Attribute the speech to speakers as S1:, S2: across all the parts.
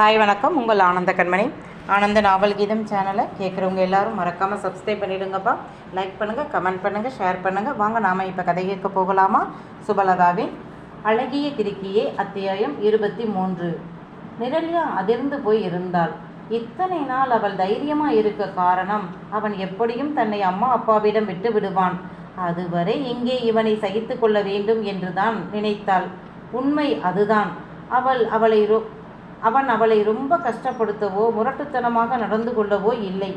S1: Hi வணக்கம். உங்கள் ஆனந்த கண்மணி. ஆனந்த நாவல் கீதம் சேனலை கேட்குறவங்க எல்லாரும் மறக்காமல் சப்ஸ்கிரைப் பண்ணிடுங்கப்பா. லைக் பண்ணுங்கள் கமெண்ட் பண்ணுங்கள் ஷேர் பண்ணுங்கள் வாங்க நாம் இப்போ கதை கேட்க போகலாமா? சுபலதாவின் அழகிய கிருக்கியே அத்தியாயம் இருபத்தி மூன்று நிரல்யா அதிர்ந்து போய் இருந்தாள். இத்தனை நாள் அவள் தைரியமாக இருக்க காரணம் அவன் எப்படியும் தன்னை அம்மா அப்பாவிடம் விட்டு விடுவான். அதுவரை இங்கே இவனை சகித்து கொள்ள வேண்டும் என்றுதான் நினைத்தாள். உண்மை அதுதான். அவள் அவளை ரொ அவன் அவளை ரொம்ப கஷ்டப்படுத்தவோ முரட்டுத்தனமாக நடந்து கொள்ளவோ இல்லை.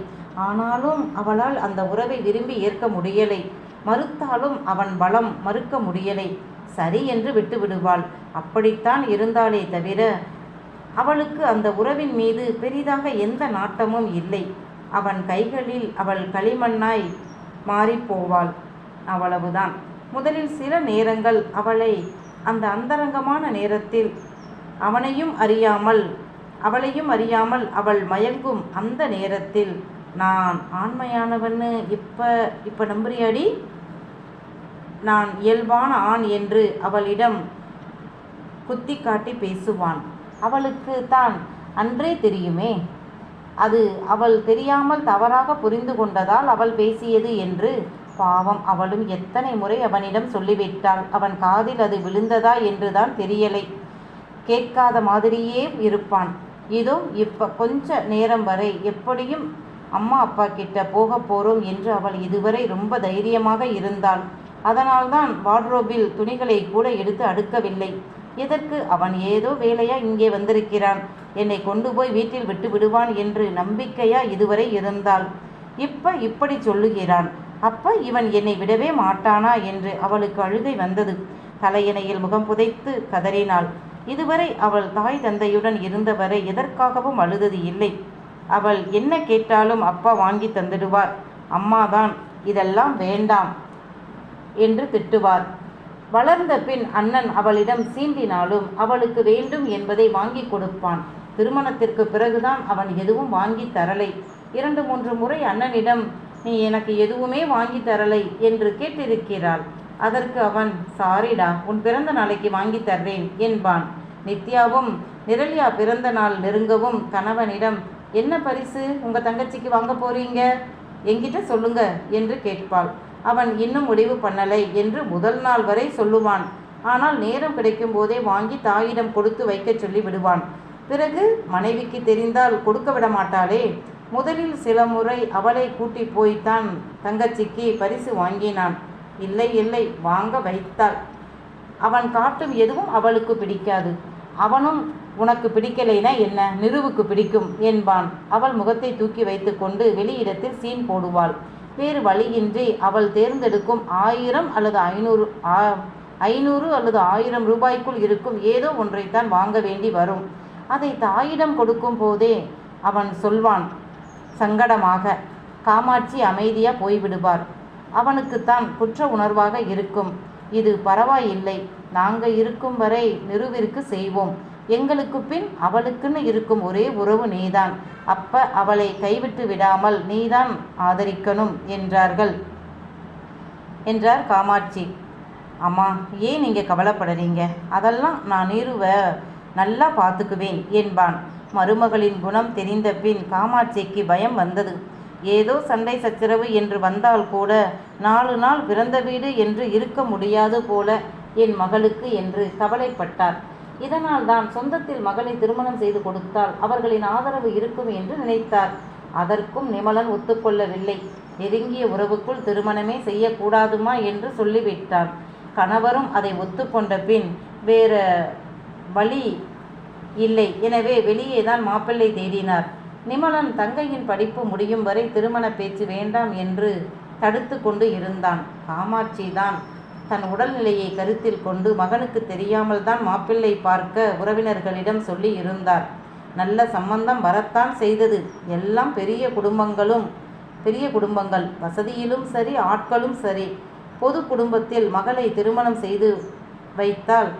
S1: ஆனாலும் அவளால் அந்த உறவை விரும்பி ஏற்க முடியலை. மறுத்தாலும் அவன் பலம் மறுக்க முடியலை. சரி என்று விட்டு விடுவாள். அப்படித்தான் இருந்தாலே தவிர அவளுக்கு அந்த உறவின் மீது பெரிதாக எந்த நாட்டமும் இல்லை. அவன் கைகளில் அவள் களிமண்ணாய் மாறிப்போவாள். அவ்வளவுதான். முதலில் சில நேரங்கள் அவளை அந்த அந்தரங்கமான நேரத்தில் அவனையும் அறியாமல் அவளையும் அறியாமல் அவள் மயங்கும் அந்த நேரத்தில் நான் ஆண்மையானவன்னு இப்போ இப்போ நம்புறியாடி? நான் இயல்பான ஆண் என்று அவளிடம் குத்தி காட்டி பேசுவான். அவளுக்கு தான் அன்றே தெரியுமே. அது அவள் தெரியாமல் தவறாக புரிந்து கொண்டதால் அவள் பேசியது என்று பாவம் அவளும் எத்தனை முறை அவனிடம் சொல்லிவிட்டாள். அவன் காதில் அது விழுந்ததா என்றுதான் தெரியலை. கேட்காத மாதிரியே இருப்பான். இதோ இப்போ கொஞ்ச நேரம் வரை எப்படியும் அம்மா அப்பா கிட்ட போக போகிறோம் என்று அவள் இதுவரை ரொம்ப தைரியமாக இருந்தாள். அதனால்தான் வார்ட்ரோபில் துணிகளை கூட எடுத்து அடுக்கவில்லை. இதற்கு அவன் ஏதோ வேலையா இங்கே வந்திருக்கிறான். என்னை கொண்டு போய் வீட்டில் விட்டு விடுவான் என்று நம்பிக்கையா இதுவரை இருந்தாள். இப்ப இப்படி சொல்லுகிறான். அப்ப இவன் என்னை விடவே மாட்டானா? என்று அவளுக்கு அழுகை வந்தது. தலையணையில் முகம் புதைத்து கதறினாள். இதுவரை அவள் தாய் தந்தையுடன் இருந்தவரை எதற்காகவும் அழுதது இல்லை. அவள் என்ன கேட்டாலும் அப்பா வாங்கி தந்துடுவார். அம்மாதான் இதெல்லாம் வேண்டாம் என்று திட்டுவார். வளர்ந்த பின் அண்ணன் அவளிடம் சீண்டினாலும் அவளுக்கு வேண்டும் என்பதை வாங்கி கொடுப்பான். திருமணத்திற்கு பிறகுதான் அவன் எதுவும் வாங்கி தரலை. இரண்டு மூன்று முறை அண்ணனிடம் நீ எனக்கு எதுவுமே வாங்கி தரலை என்று கேட்டிருக்கிறாள். அதற்கு அவன் சாரிடா உன் பிறந்த நாளைக்கு வாங்கி தர்றேன் என்பான். நித்யாவும் நிரல்யா பிறந்த நாள் நெருங்கவும் கணவனிடம் என்ன பரிசு? உங்க தங்கச்சிக்கு வாங்க போறீங்க? என்கிட்ட சொல்லுங்க என்று கேட்பாள். அவன் இன்னும் முடிவு பண்ணலை என்று முதல் நாள் வரை சொல்லுவான். ஆனால் நேரம் கிடைக்கும் போதே வாங்கி தாயிடம் கொடுத்து வைக்க சொல்லி விடுவான். பிறகு மனைவிக்கு தெரிந்தால் கொடுக்க விட மாட்டாளே. முதலில் சில முறை அவளை கூட்டி போய்த்தான் தங்கச்சிக்கு பரிசு வாங்கினான். இல்லை இல்லை வாங்க வைத்தாள். அவன் காட்டும் எதுவும் அவளுக்கு பிடிக்காது. அவனும் உனக்கு பிடிக்கலைனா என்ன? நிறுவுக்கு பிடிக்கும் என்பான். அவள் முகத்தை தூக்கி வைத்துக்கொண்டு வெளியிடத்தில் சீன் போடுவாள். வேறு வழியின்றி அவள் தேர்ந்தெடுக்கும் ஆயிரம் அல்லது ஐநூறு ஆ- ஐநூறு அல்லது ஆயிரம் ரூபாய்க்குள் இருக்கும் ஏதோ ஒன்றைத்தான் வாங்க வேண்டி வரும். அதை தாயிடம் கொடுக்கும் போதே அவன் சொல்வான். சங்கடமாக காமாட்சி அமைதியாக போய்விடுவார். அவனுக்குத்தான் குற்ற உணர்வாக இருக்கும். இது பரவாயில்லை. நாங்க இருக்கும் வரை நிறுவிற்கு செய்வோம். எங்களுக்கு பின் அவளுக்குன்னு இருக்கும் ஒரே உறவு நீதான். அப்ப அவளை கைவிட்டு விடாமல் நீதான் ஆதரிக்கணும் என்றார்கள். என்றார் காமாட்சி. அம்மா ஏன் நீங்கள் கவலைப்படுறீங்க? அதெல்லாம் நான் நீருவ நல்லா பார்த்துக்குவேன் என்பான். மருமகளின் குணம் தெரிந்த பின் காமாட்சிக்கு பயம் வந்தது. ஏதோ சண்டை சச்சரவு என்று வந்தால் கூட நாலு நாள் பிறந்த வீடு என்று இருக்க முடியாது போல என் மகளுக்கு என்று கவலைப்பட்டார். இதனால் தான் சொந்தத்தில் மகளை திருமணம் செய்து கொடுத்தால் அவர்களின் ஆதரவு இருக்கும் என்று நினைத்தார். அதற்கும் நிமலன் ஒத்துக்கொள்ளவில்லை. நெருங்கிய உறவுக்குள் திருமணமே செய்யக்கூடாதுமா என்று சொல்லிவிட்டார் கணவரும் அதை ஒத்துக்கொண்ட பின் வேற வழி இல்லை. எனவே வெளியே தான் மாப்பிள்ளை தேடினார். நிமலன் தங்கையின் படிப்பு முடியும் வரை திருமண பேச்சு வேண்டாம் என்று தடுத்து கொண்டு இருந்தான். காமாட்சி தான் தன் உடல்நிலையை கருத்தில் கொண்டு மகனுக்கு தெரியாமல் தான் மாப்பிள்ளை பார்க்க உறவினர்களிடம் சொல்லி இருந்தார். நல்ல சம்பந்தம் வரத்தான் செய்தது. எல்லாம் பெரிய குடும்பங்களும் பெரிய குடும்பங்கள். வசதியிலும் சரி ஆட்களும் சரி. பொது குடும்பத்தில் மகளை திருமணம் செய்து வைத்தால்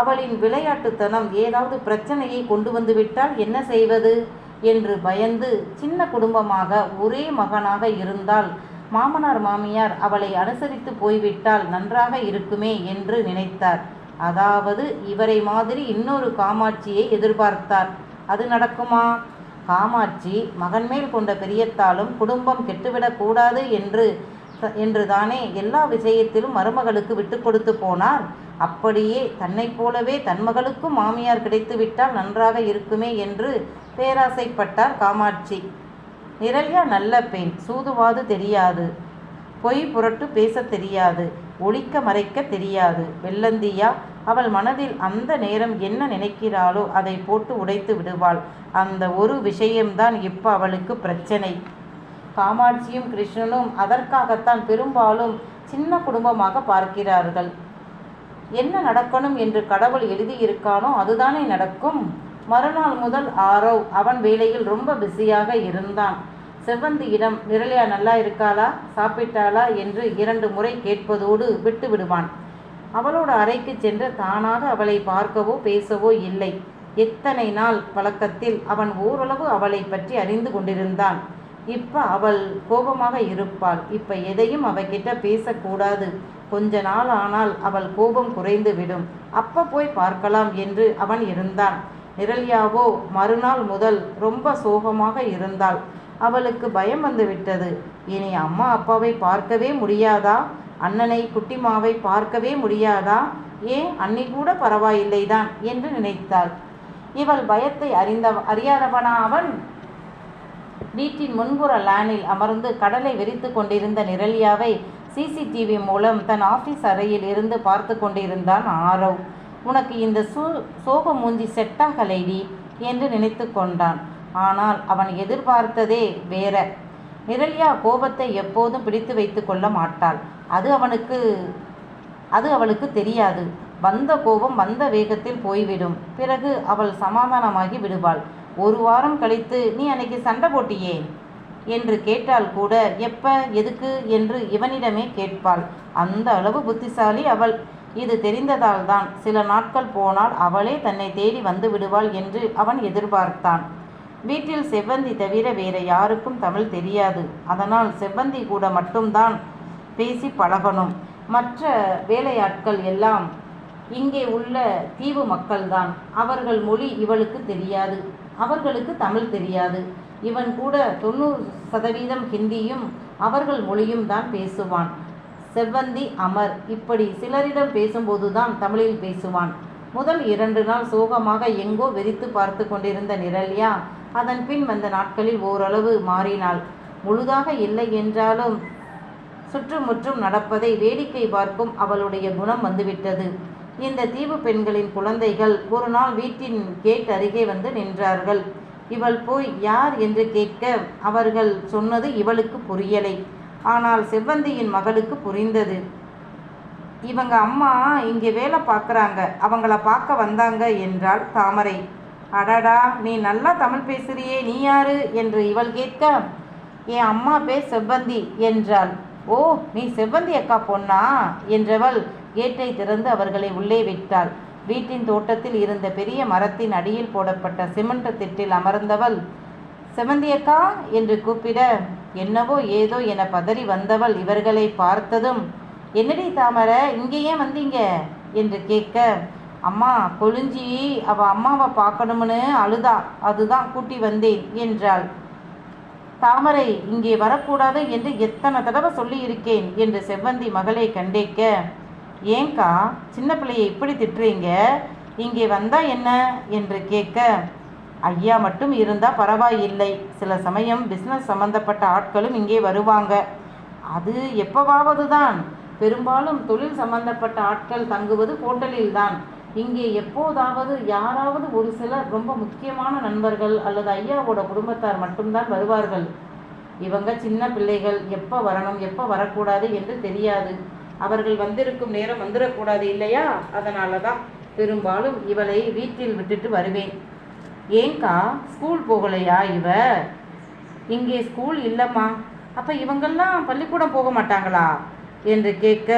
S1: அவளின் விளையாட்டுத்தனம் ஏதாவது பிரச்சனையை கொண்டு வந்துவிட்டால் என்ன செய்வது? என்று பயந்து சின்ன குடும்பமாக ஒரே மகனாக இருந்தால் மாமனார் மாமியார் அவளை அனுசரித்து போய்விட்டால் நன்றாக இருக்குமே என்று நினைத்தார். அதாவது இவரை மாதிரி இன்னொரு காமாட்சியை எதிர்பார்த்தார். அது நடக்குமா? காமாட்சி மகன் மேல் கொண்ட பிரியத்தாலும் குடும்பம் கெட்டுவிடக்கூடாது என்று என்று தானே எல்லா விஷயத்திலும் மருமகளுக்கு விட்டு கொடுத்து போனார். அப்படியே தன்னைப் போலவே தன் மகளுக்கும் மாமியார் கிடைத்துவிட்டால் நன்றாக இருக்குமே என்று பேராசைப்பட்டார் காமாட்சி. நிரல்யா நல்ல பெண். சூதுவாது தெரியாது. பொய் புரட்டு பேசத் தெரியாது. ஒழிக்க மறைக்க தெரியாது. வெள்ளந்தியா அவள் மனதில் அந்த நேரம் என்ன நினைக்கிறாளோ அதை போட்டு உடைத்து விடுவாள். அந்த ஒரு விஷயம்தான் இப்போ அவளுக்கு பிரச்சனை. காமாட்சியும் கிருஷ்ணனும் அதற்காகத்தான் பெரும்பாலும் சின்ன குடும்பமாக பார்க்கிறார்கள். என்ன நடக்கணும் என்று கடவுள் எழுதியிருக்கானோ அதுதானே நடக்கும். மறுநாள் முதல் ஆரவ் அவன் வேலையில் ரொம்ப பிஸியாக இருந்தான். செவ்வந்தியிடம் நிரலியா நல்லா இருக்காளா சாப்பிட்டாளா என்று இரண்டு முறை கேட்பதோடு விட்டு விடுவான். அவளோட அறைக்கு சென்று தானாக அவளை பார்க்கவோ பேசவோ இல்லை. எத்தனை நாள் பழக்கத்தில் அவன் ஓரளவு அவளை பற்றி அறிந்து கொண்டிருந்தான். இப்போ அவள் கோபமாக இருப்பாள். இப்போ எதையும் அவகிட்ட பேசக்கூடாது. கொஞ்ச நாள் ஆனால் அவள் கோபம் குறைந்து விடும். அப்போ போய் பார்க்கலாம் என்று அவன் இருந்தான். நிரல்யாவோ மறுநாள் முதல் ரொம்ப சோகமாக இருந்தாள். அவளுக்கு பயம் வந்துவிட்டது இனி அம்மா அப்பாவை பார்க்கவே முடியாதா? அண்ணனை குட்டிமாவை பார்க்கவே முடியாதா? ஏன் அன்னி கூட பரவாயில்லைதான் என்று நினைத்தாள். இவள் பயத்தை அறிந்த அறியாதவனா அவன்? வீட்டின் முன்புற லேனில் அமர்ந்து கடலை வெறித்து கொண்டிருந்த நிரல்யாவை சிசிடிவி மூலம் தன் ஆபீஸ் அறையில் இருந்து பார்த்து கொண்டிருந்தான் ஆரவ். உனக்கு இந்த சூ சோக மூஞ்சி செட்டாகலைடி என்று நினைத்து கொண்டான். ஆனால் அவன் எதிர்பார்த்ததே வேற. நிரல்யா கோபத்தை எப்போதும் பிடித்து வைத்து கொள்ள மாட்டாள். அது அவனுக்கு அது அவளுக்கு தெரியாது. வந்த கோபம் வந்த வேகத்தில் போய்விடும். பிறகு அவள் சமாதானமாகி விடுவாள். ஒரு வாரம் கழித்து நீ அன்னைக்கு சண்டை போட்டியே? என்று கேட்டால் கூட எப்ப எதுக்கு என்று இவனிடமே கேட்பாள். அந்த அளவு புத்திசாலி அவள். இது தெரிந்ததால் தான் சில நாட்கள் போனால் அவளே தன்னை தேடி வந்து விடுவாள் என்று அவன் எதிர்பார்த்தான். வீட்டில் செவ்வந்தி தவிர வேற யாருக்கும் தமிழ் தெரியாது. அதனால் செவ்வந்தி கூட மட்டும்தான் பேசி பழகணும். மற்ற வேலையாட்கள் எல்லாம் இங்கே உள்ள தீவு மக்கள்தான். அவர்கள் மொழி இவளுக்கு தெரியாது. அவர்களுக்கு தமிழ் தெரியாது. இவன் கூட தொண்ணூறு சதவீதம் ஹிந்தியும் அவர்கள் மொழியும் தான் பேசுவான். செவ்வந்தி அமர் இப்படி சிலரிடம் பேசும்போதுதான் தமிழில் பேசுவான். முதல் இரண்டு நாள் சோகமாக எங்கோ வெறித்து பார்த்து கொண்டிருந்த நிரல்யா அதன் பின் வந்த நாட்களில் ஓரளவு மாறினாள். முழுதாக இல்லை என்றாலும் சுற்றுமுற்றும் நடப்பதை வேடிக்கை பார்க்கும் அவளுடைய குணம் வந்துவிட்டது. இந்த தீவு பெண்களின் குழந்தைகள் ஒரு நாள் வீட்டின் கேட் அருகே வந்து நின்றார்கள். இவள் போய் யார் என்று கேட்க அவர்கள் சொன்னது இவளுக்கு புரியலை. ஆனால் செவ்வந்தியின் மகளுக்கு புரிந்தது. இவங்க அம்மா இங்கே வேலை பார்க்குறாங்க. அவங்கள பார்க்க வந்தாங்க என்றாள் தாமரை. அடடா நீ நல்லா தமிழ் பேசுறியே நீ யாரு? என்று இவள் கேட்க என் அம்மா பேர் செவ்வந்தி என்றாள். ஓ நீ செவ்வந்தி அக்கா பொண்ணா? என்றவள் கேட்டை திறந்து அவர்களை உள்ளே விட்டாள். வீட்டின் தோட்டத்தில் இருந்த பெரிய மரத்தின் அடியில் போடப்பட்ட சிமெண்ட் திட்டில் அமர்ந்தவள் செவந்தியக்கா என்று கூப்பிட என்னவோ ஏதோ என பதறி வந்தவள் இவர்களை பார்த்ததும் என்னடி தாமரை இங்கே ஏன் வந்தீங்க? என்று கேட்க அம்மா கொழிஞ்சி அவ அம்மாவை பார்க்கணும்னு அழுதா அதுதான் கூட்டி வந்தேன் என்றாள். தாமரை இங்கே வரக்கூடாது என்று எத்தனை தடவை சொல்லியிருக்கேன் என்று செவ்வந்தி மகளை கண்டேக்க. ஏங்கா சின்ன பிள்ளையை இப்படி திட்டுறீங்க? இங்கே வந்தா என்ன? என்று கேட்க. ஐயா மட்டும் இருந்தால் பரவாயில்லை. சில சமயம் பிஸ்னஸ் சம்பந்தப்பட்ட ஆட்களும் இங்கே வருவாங்க. அது எப்பவாவது தான் பெரும்பாலும் தொழில் சம்பந்தப்பட்ட ஆட்கள் தங்குவது ஹோட்டலில் தான் இங்கே எப்போதாவது யாராவது ஒரு சிலர் ரொம்ப முக்கியமான நண்பர்கள் அல்லது ஐயாவோட குடும்பத்தார் மட்டும்தான் வருவார்கள். இவங்க சின்ன பிள்ளைகள் எப்போ வரணும் எப்போ வரக்கூடாது என்று தெரியாது. அவர்கள் வந்திருக்கும் நேரம் வந்துடக்கூடாது இல்லையா? அதனால தான் பெரும்பாலும் இவளை வீட்டில் விட்டுட்டு வருவேன். ஏங்கா ஸ்கூல் போகலையா இவ? இங்கே ஸ்கூல் இல்லைம்மா. அப்போ இவங்கெல்லாம் பள்ளிக்கூடம் போக மாட்டாங்களா? என்று கேட்க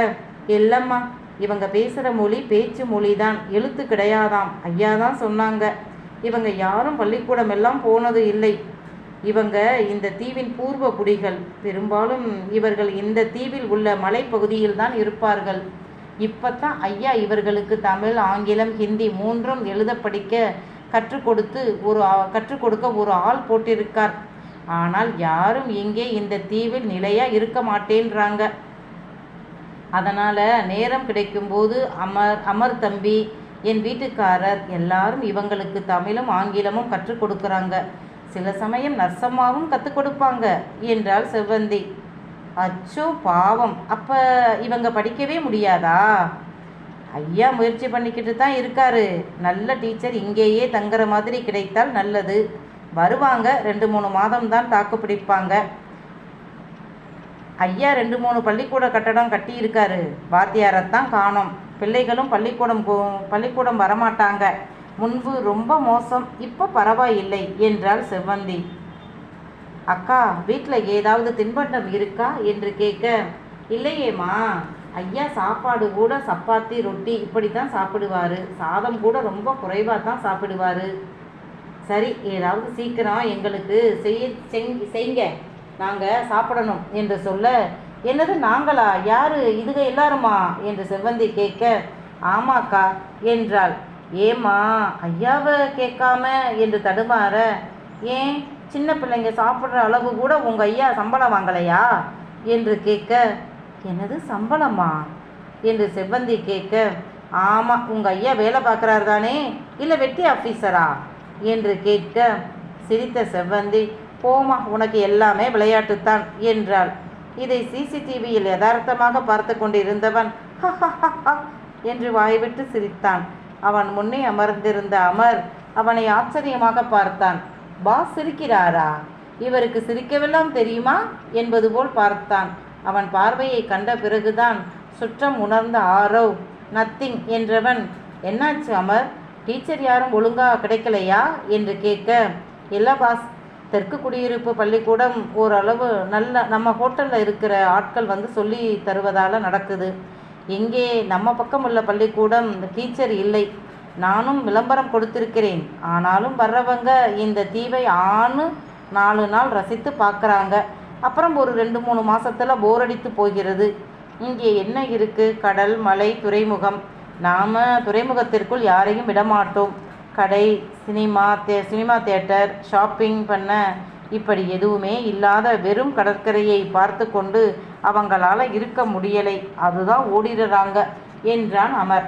S1: இல்லைம்மா இவங்க பேசுகிற மொழி பேச்சு மொழி தான் எழுத்து கிடையாதாம். ஐயா தான் சொன்னாங்க. இவங்க யாரும் பள்ளிக்கூடம் எல்லாம் போனது இல்லை. இவங்க இந்த தீவின் பூர்வ குடிகள். பெரும்பாலும் இவர்கள் இந்த தீவில் உள்ள மலைப்பகுதியில் தான் இருப்பார்கள். இப்பத்தான் ஐயா இவர்களுக்கு தமிழ் ஆங்கிலம் ஹிந்தி மூன்றும் எழுத படிக்க கற்றுக் கொடுத்து ஒரு கற்றுக் கொடுக்க ஒரு ஆள் போட்டிருக்கார். ஆனால் யாரும் இங்கே இந்த தீவில் நிலையாக இருக்க மாட்டேன்றாங்க. அதனால் நேரம் கிடைக்கும்போது அமர் அமர் தம்பி என் வீட்டுக்காரர் எல்லாரும் இவங்களுக்கு தமிழும் ஆங்கிலமும் கற்றுக் கொடுக்குறாங்க. சில சமயம் நர்சம்மாவும் கற்றுக் கொடுப்பாங்க என்றாள் செவ்வந்தி. அச்சோ பாவம். அப்போ இவங்க படிக்கவே முடியாதா? ஐயா முயற்சி பண்ணிக்கிட்டு தான் இருக்காரு. நல்ல டீச்சர் இங்கேயே தங்குற மாதிரி கிடைத்தால் நல்லது. வருவாங்க. ரெண்டு மூணு மாதம் தான் தாக்கு பிடிப்பாங்க. ஐயா ரெண்டு மூணு பள்ளிக்கூட கட்டடம் கட்டியிருக்காரு. வாத்தியாரைத்தான் காணோம். பிள்ளைகளும் பள்ளிக்கூடம் போ- பள்ளிக்கூடம் வரமாட்டாங்க. முன்பு ரொம்ப மோசம் இப்போ பரவாயில்லை என்றாள் செவ்வந்தி. அக்கா வீட்டில் ஏதாவது தின்பண்டம் இருக்கா? என்று கேட்க இல்லையேம்மா. ஐயா சாப்பாடு கூட சப்பாத்தி ரொட்டி இப்படி தான் சாப்பிடுவார். சாதம் கூட ரொம்ப குறைவாக தான் சாப்பிடுவார். சரி ஏதாவது சீக்கிரம் எங்களுக்கு செய்ய செங்- செய்ங்க. நாங்கள் சாப்பிடணும் என்று சொல்ல என்னது நாங்களா? யாரு? இதுக எல்லாருமா? என்று செவ்வந்தி கேட்க ஆமாக்கா என்றாள். ஏம்மா ஐயாவை கேட்காம? என்று தடுமாற ஏன்? சின்ன பிள்ளைங்க சாப்பிட்ற அளவு கூட உங்கள் ஐயா சம்பளம் வாங்கலையா? என்று கேட்க என்னது சம்பளமா? என்று செவ்வந்தி கேட்க ஆமாம் உங்கள் ஐயா வேலை பார்க்குறாரு தானே? இல்லை வெட்டி ஆஃபீஸரா என்று கேட்க சிரித்த செவ்வந்தி போமா உனக்கு எல்லாமே விளையாட்டுத்தான் என்றாள். இதை சிசிடிவியில் யதார்த்தமாக பார்த்து கொண்டிருந்தவன் என்று வாய்விட்டு சிரித்தான். அவன் முன்னே அமர்ந்திருந்த அமர் அவனை ஆச்சரியமாக பார்த்தான். பாஸ் சிரிக்கிறாரா இவருக்கு சிரிக்கவெல்லாம் தெரியுமா? என்பது போல் பார்த்தான். அவன் பார்வையை கண்ட பிறகுதான் சுற்றம் உணர்ந்த ஆரோ நத்திங் என்றவன் என்னாச்சு அமர்? டீச்சர் யாரும் ஒழுங்கா கிடைக்கலையா? என்று கேட்க இல்லை பாஸ் தெற்கு குடியிருப்பு பள்ளிக்கூடம் ஓரளவு நல்ல நம்ம ஹோட்டலில் இருக்கிற ஆட்கள் வந்து சொல்லி தருவதால் நடக்குது. இங்கே நம்ம பக்கம் உள்ள பள்ளிக்கூடம் டீச்சர் இல்லை. நானும் விளம்பரம் கொடுத்திருக்கிறேன். ஆனாலும் வர்றவங்க இந்த தீவை ஆணு நாலு நாள் ரசித்து பார்க்குறாங்க. அப்புறம் ஒரு ரெண்டு மூணு மாதத்தில் போர் அடித்து போகிறது. இங்கே என்ன இருக்குது கடல் மலை துறைமுகம். நாம் துறைமுகத்திற்குள் யாரையும் விடமாட்டோம். கடை சினிமா தே சினிமா தேட்டர் ஷாப்பிங் பண்ண இப்படி எதுவுமே இல்லாத வெறும் கடற்கரையை பார்த்து கொண்டு அவங்களால இருக்க முடியலை. அதுதான் ஓடிடுறாங்க என்றான் அமர்.